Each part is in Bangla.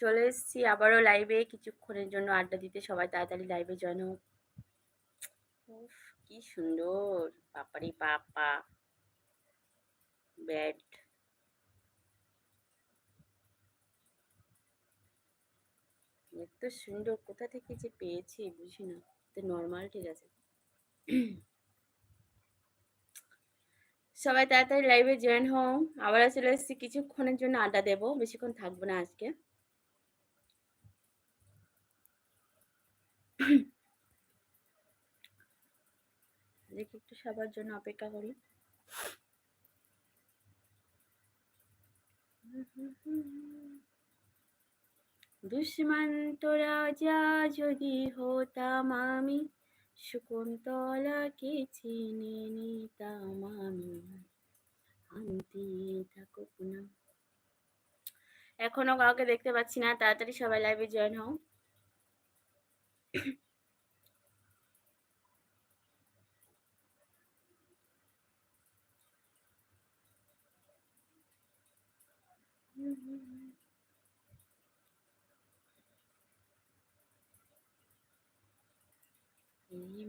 চলে এসেছি, আবারও লাইভে কিছুক্ষণের জন্য আড্ডা দিতে। সবাই তাড়াতাড়ি লাইভে জয়েন হোক। কি সুন্দর। পাপারি পাপা ব্যাড এত সুন্দর। কোথা থেকে যে পেয়েছি, বুঝি না। তো নর্মাল ঠিক আছে। সবাই তাড়াতাড়ি লাইভে জয়েন হও আবার চলে এসেছি, কিছুক্ষণের জন্য আড্ডা দেবো। বেশিক্ষণ থাকব না আজকে। দেখি একটু সবার জন্য অপেক্ষা করি। দুশ্মন তোরা যা যদি হতাম আমি শকুন্তলাকে চিনে নিতাম আমি? আনতে থাকুক না। এখনও কাউকে দেখতে পাচ্ছি না, তাড়াতাড়ি সবাই লাইভে জয়েন হও।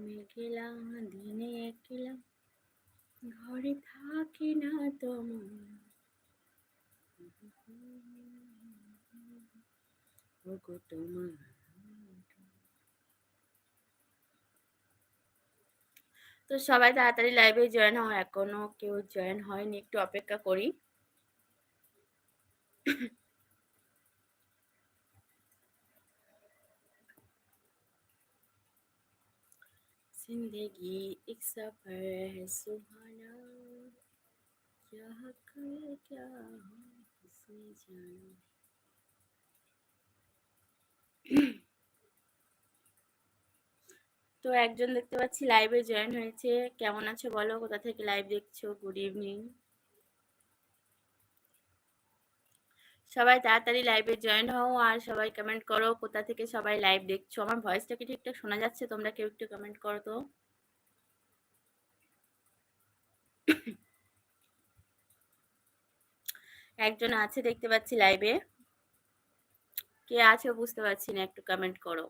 মেঘেলা দিনে একলা ঘরে থাকি না তোমার তোমার তো সবাই তাড়াতাড়ি লাইভে জয়েন হও এখনো কেউ জয়েন হয়নি একটু অপেক্ষা করি जिंदगी एक सफर है सुहाना क्या कल क्या हो इसमें जाना তো একজন দেখতে পাচ্ছি লাইভে জয়েন হয়েছে। কেমন আছো বলো? কোথা থেকে লাইভ দেখছ? গুড ইভিনিং সবাই তাড়াতাড়ি লাইভে জয়েন হও আর সবাই কমেন্ট করো, কোথা থেকে সবাই লাইভ দেখছ? আমার ভয়েসটা কি ঠিকঠাক শোনা যাচ্ছে? তোমরা কেউ একটু কমেন্ট করো তো। একজন আছে দেখতে পাচ্ছি লাইভে কে আছে বুঝতে পারছি না, একটু কমেন্ট করো।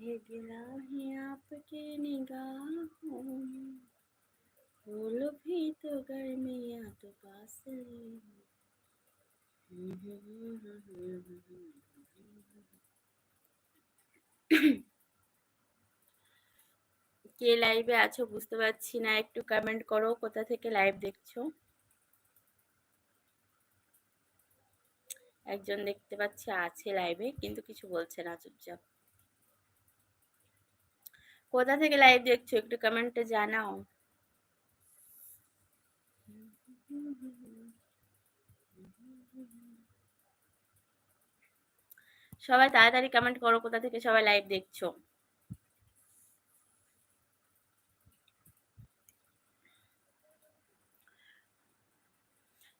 गिरा है आपके निगाहों में फूल भी तो गर्मिया तो पास কে লাইভে আছো বুঝতে পারছি না একটু কমেন্ট করো কোথা থেকে লাইভ দেখছো একজন দেখতে পাচ্ছি আছে লাইভে কিন্তু কিছু বলছে না চুপচাপ কোথা থেকে লাইভ দেখছো একটু কমেন্টে জানাও সবাই তাড়াতাড়ি কমেন্ট করো কোথা থেকে সবাই লাইভ দেখছো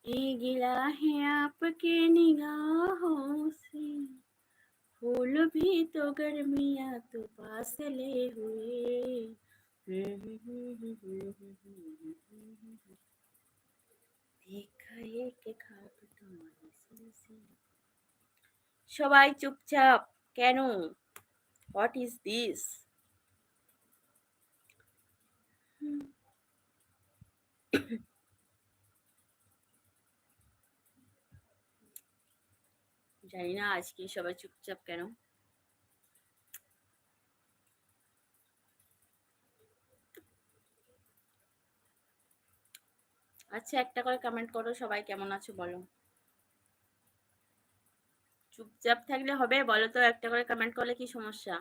गिला है आपके निगाहों से फूल भी तो गर्मिया तो पास ले हुए देखा एक खाप तुम्हारे से সবাই চুপচাপ কেন হোয়াট ইজ দিস জানি না আজকে সবাই চুপচাপ কেন। আচ্ছা একটা করে কমেন্ট করো, সবাই কেমন আছো বলো। চুপচাপ থাকলে হবে, বলো তো, একটা করে কমেন্ট করলে কি সমস্যা?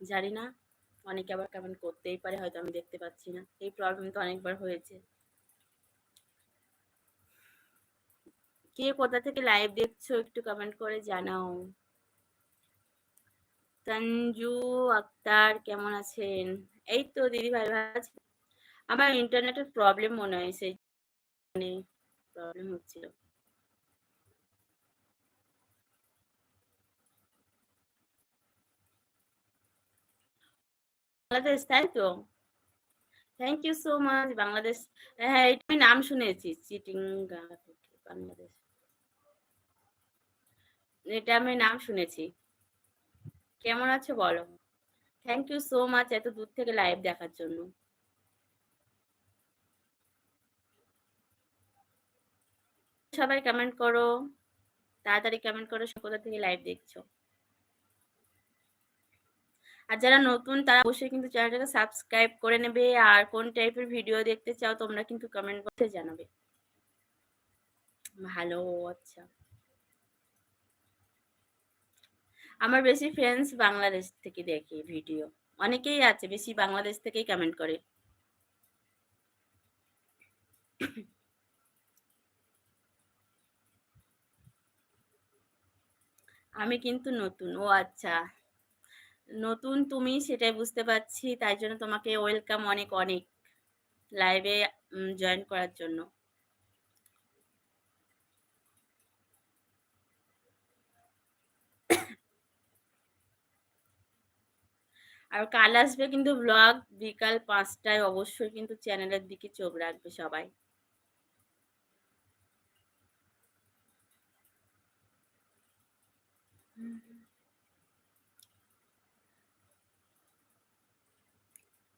জানি না, অনেকে আবার কমেন্ট করতেই পারে, হয়তো আমি দেখতে পাচ্ছি না। এই প্রবলেম তো অনেকবার হয়েছে। কে কোথা থেকে লাইভ দেখছ একটু কমেন্ট করে জানাও। তঞ্জু, আক্তার কেমন আছেন? এই তো দিদি ভাই ভাই আমার ইন্টারনেটের প্রবলেম মনে হয়, সেই প্রবলেম হচ্ছিল। বাংলাদেশ, তাই তো? Thank you so much Bangladesh হ্যাঁ এটা আমি নাম শুনেছি থেকে, বাংলাদেশ। এটা আমি নাম শুনেছি। কেমন আছো বলো? থ্যাংক ইউ সো মাচ এত দূর থেকে লাইভ দেখার জন্য। সবাই কমেন্ট করো, তাড়াতাড়ি কমেন্ট করো কোথা থেকে লাইভ দেখছ? আর যারা নতুন, তারা অবশ্যই কিন্তু চ্যানেলটাকে সাবস্ক্রাইব করে নেবে, আর কোন টাইপের ভিডিও দেখতে চাও, তোমরা কিন্তু কমেন্ট বক্সে জানাবে। ভালো আচ্ছা। আমার বেশি ফ্রেন্ডস বাংলাদেশ থেকে দেখে ভিডিও অনেকেই আছে বেশি বাংলাদেশ থেকেই কমেন্ট করে। আমি কিন্তু নতুন, ও আচ্ছা। নতুন তুমি সেটাই বুঝতে পারছি, তাই জন্য তোমাকে ওয়েলকাম অনেক অনেক। লাইভে জয়েন করার জন্য। আর কাল আসবে কিন্তু ব্লগ বিকাল পাঁচটায় অবশ্যই কিন্তু চ্যানেলের দিকে চোখ রাখবে সবাই।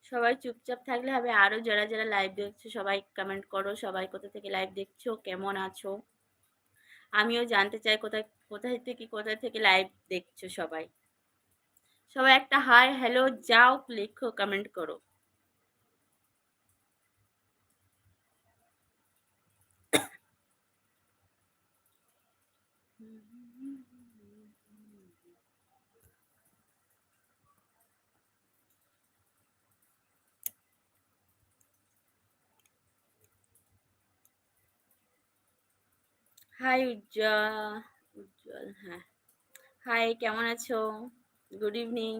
সবাই চুপচাপ থাকলে হবে, আরও যারা যারা লাইভ দেখছ, সবাই কমেন্ট করো, সবাই কোথা থেকে লাইভ দেখছ, কেমন আছো? আমিও জানতে চাই কোথায় কোথায় থেকে কোথায় থেকে লাইভ দেখছ সবাই। সবাই একটা হাই, হ্যালো, যাও, লিখো কমেন্ট করো। হাই উজ্জ্বল। উজ্জ্বল হ্যাঁ। হাই কেমন আছো? গুড ইভিনিং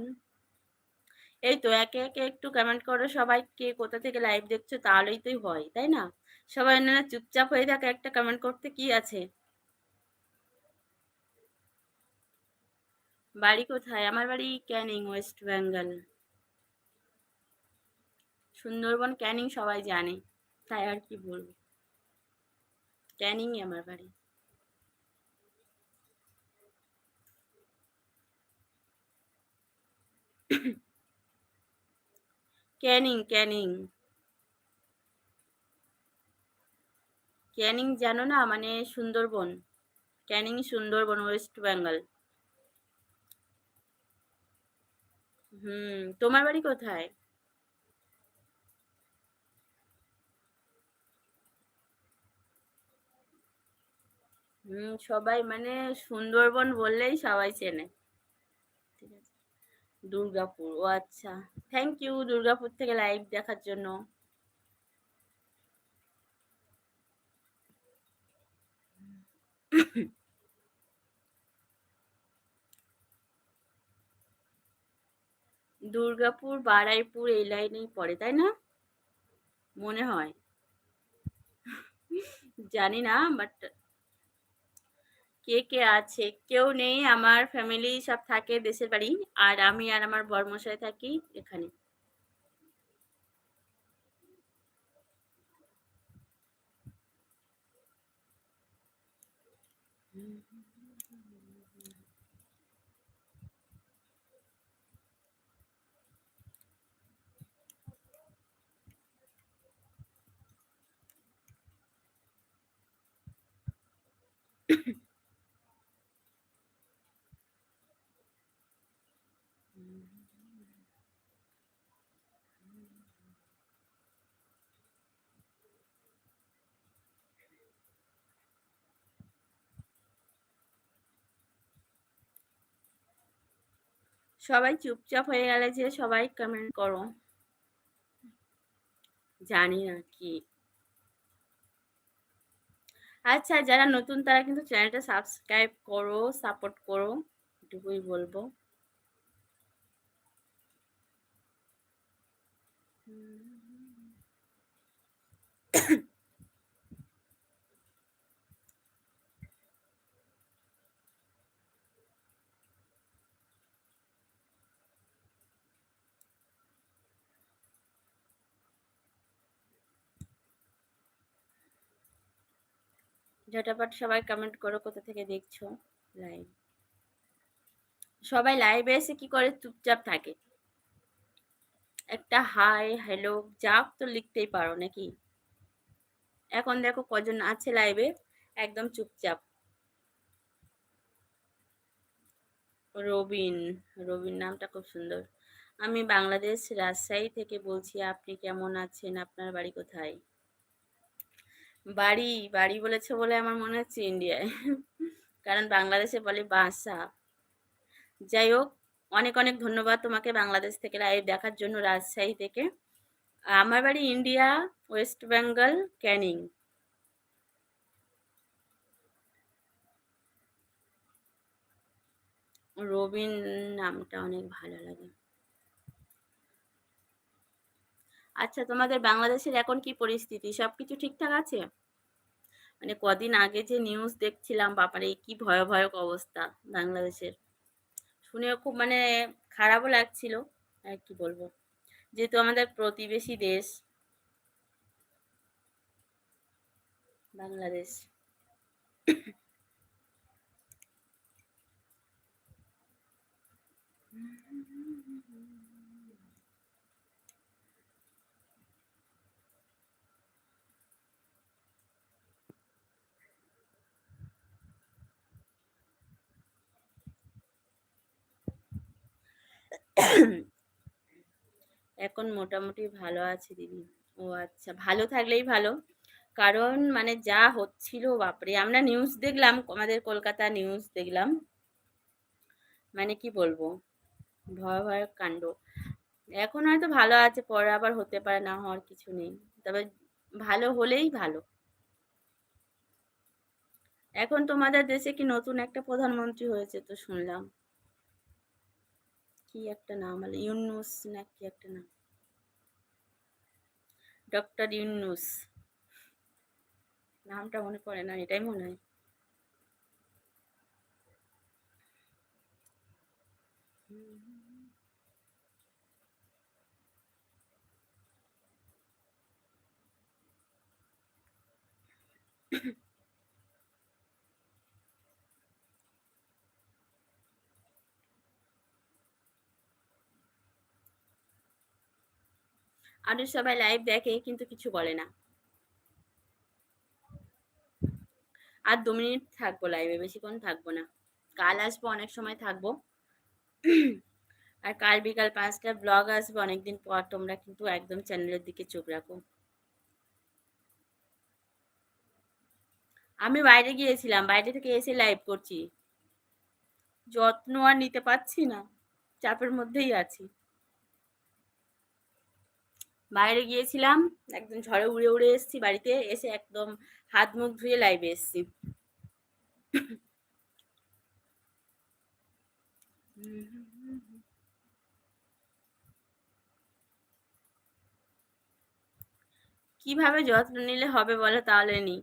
এই তো একে একে একটু কমেন্ট করো সবাই, কে কোথা থেকে লাইভ দেখছ তাহলেই তোই হয়, তাই না? সবাই না চুপচাপ হয়ে থাকে, একটা কমেন্ট করতে কি আছে? বাড়ি কোথায়? আমার বাড়ি ক্যানিং, ওয়েস্ট বেঙ্গল। সুন্দরবন, ক্যানিং সবাই জানে, তাই আর কি বলব। ক্যানিংই আমার বাড়ি। ক্যানিং ক্যানিং। ক্যানিং জানো না? মানে সুন্দরবন। ক্যানিং সুন্দরবন, ওয়েস্ট বেঙ্গল। হুম, তোমার বাড়ি কোথায়? হুম, সবাই মানে সুন্দরবন বললেই সবাই চেনে। দুর্গাপুর, ও আচ্ছা। থ্যাংক ইউ দুর্গাপুর থেকে লাইভ দেখার জন্য। দুর্গাপুর, বারাইপুর এই লাইনেই পড়ে, তাই না? মনে হয়। জানি না বাট কে কে আছে? কেউ নেই, আমার ফ্যামিলি সব থাকে দেশের বাড়ি। আর আমি আর আমার বর্মশাই থাকি এখানে। সবাই চুপচাপ হয়ে গেলে যে সবাই কমেন্ট করো। জানি না কি। আচ্ছা যারা নতুন তারা কিন্তু চ্যানেলটা সাবস্ক্রাইব করো সাপোর্ট করো, এটুকুই বলব। ঝটাপট সবাই কমেন্ট করো কোথা থেকে দেখছ লাইভ সবাই লাইভে এসে কি করে চুপচাপ থাকে? একটা হাই হ্যালো যা তো লিখতেই পারো নাকি? এখন দেখো কজন আছে লাইভে একদম চুপচাপ। রবিন রবিন নামটা খুব সুন্দর। আমি বাংলাদেশ রাজশাহী থেকে বলছি, আপনি কেমন আছেন? আপনার বাড়ি কোথায়? বাড়ি বাড়ি বলেছে বলে আমার মনে হচ্ছে ইন্ডিয়ায় কারণ বাংলাদেশে বলে বাসা। যাই হোক অনেক অনেক ধন্যবাদ তোমাকে বাংলাদেশ থেকে লাইভ দেখার জন্য রাজশাহী থেকে। আমার বাড়ি India West Bengal Canning Robin নামটা অনেক ভালো লাগে। আচ্ছা তোমাদের বাংলাদেশের এখন কি পরিস্থিতি? সব কিছু ঠিকঠাক আছে? মানে কদিন আগে যে নিউজ দেখছিলাম, বাপারে, কি ভয়াবহ অবস্থা বাংলাদেশের। শুনেও খুব মানে খারাপও লাগছিল আর কি বলব? যেহেতু আমাদের প্রতিবেশী দেশ বাংলাদেশ। এখন মোটামুটি ভালো আছে দিদি। ও আচ্ছা ভালো থাকলেই ভালো। কারণ মানে যা হচ্ছিল, বাপরে, আমরা নিউজ দেখলাম, আমাদের কলকাতা নিউজ দেখলাম। মানে কি বলব? ভয়াবহ কাণ্ড। এখন হয়তো ভালো আছে, পরে আবার হতে পারে, না হওয়ার কিছু নেই। তবে ভালো হলেই ভালো। এখন তোমাদের দেশে কি নতুন একটা প্রধানমন্ত্রী হয়েছে তো শুনলাম। কি একটা নাম হলো ইউনুস না কি একটা নাম ডক্টর ইউনুস। নামটা মনে পড়ে না, এটাই মনে হয়। আরও সবাই লাইভ দেখে, কিন্তু কিছু বলে না। আর দু মিনিট থাকব লাইভে বেশিক্ষণ থাকব না। কাল আসব, অনেক সময় থাকব। আর কাল বিকাল পাঁচটা ব্লগ আসবে, অনেকদিন পর। তোমরা কিন্তু একদম চ্যানেলের দিকে চোখ রাখো। আমি বাইরে গিয়েছিলাম, বাইরে থেকে এসে লাইভ করছি। যত্ন আর নিতে পারছি না, চাপের মধ্যেই আছি। বাইরে গিয়েছিলাম, একদম ঝড়ে উড়ে উড়ে এসেছি বাড়িতে, এসে একদম হাত মুখ ধুয়ে লাইভে এসেছি। কীভাবে যত্ন নিলে হবে বলো তাহলে নি?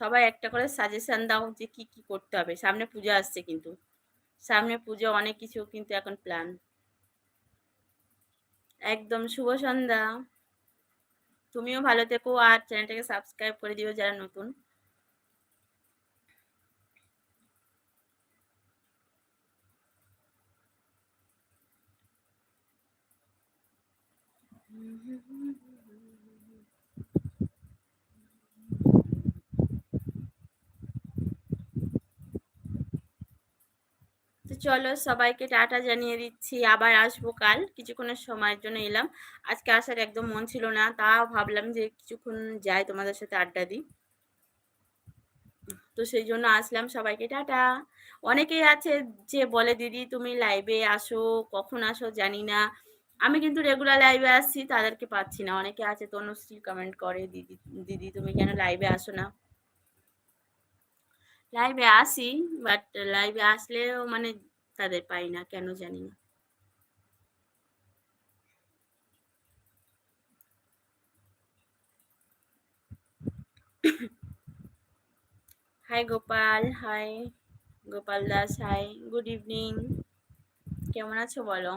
সবাই একটা করে সাজেশন দাও যে কি কি করতে হবে। সামনে পূজা আসছে কিন্তু। সামনে পুজো অনেক কিছু কিন্তু এখন প্ল্যান একদম শুভ সন্ধ্যা। তুমিও ভালো থেকো আর চ্যানেলটাকে সাবস্ক্রাইব করে দিও যারা নতুন তো চলো সবাইকে টাটা জানিয়ে দিচ্ছি, আবার আসব কাল। কিছুক্ষণের সময়ের জন্য এলাম। আজকে আসার একদম মন ছিল না, তাও ভাবলাম যে কিছুক্ষণ যাই তোমাদের সাথে আড্ডা দিই। তো সেই জন্য আসলাম সবাইকে, টাটা। অনেকেই আছে যে বলে, দিদি, তুমি লাইভে আসো, কখন আসো জানি না। আমি কিন্তু রেগুলার লাইভে আসছি, তাদেরকে পাচ্ছি না। অনেকে আছে তনুশ্রী কমেন্ট করে, দিদি দিদি, তুমি কেন লাইভে আসো না? লাইভে আসি বাট লাইভে আসলেও মানে তাদের পাই না, কেন জানি না। Hi Gopal hi Gopal Das hi good evening কেমন আছো বলো?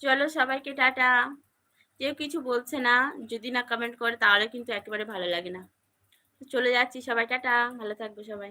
চলো সবাইকে টাটা। কেউ কিছু বলছে না, যদি না কমেন্ট করে তাহলে কিন্তু একেবারে ভালো লাগে না। চলে যাচ্ছি সবাই, টাটা। ভালো থাকবে সবাই।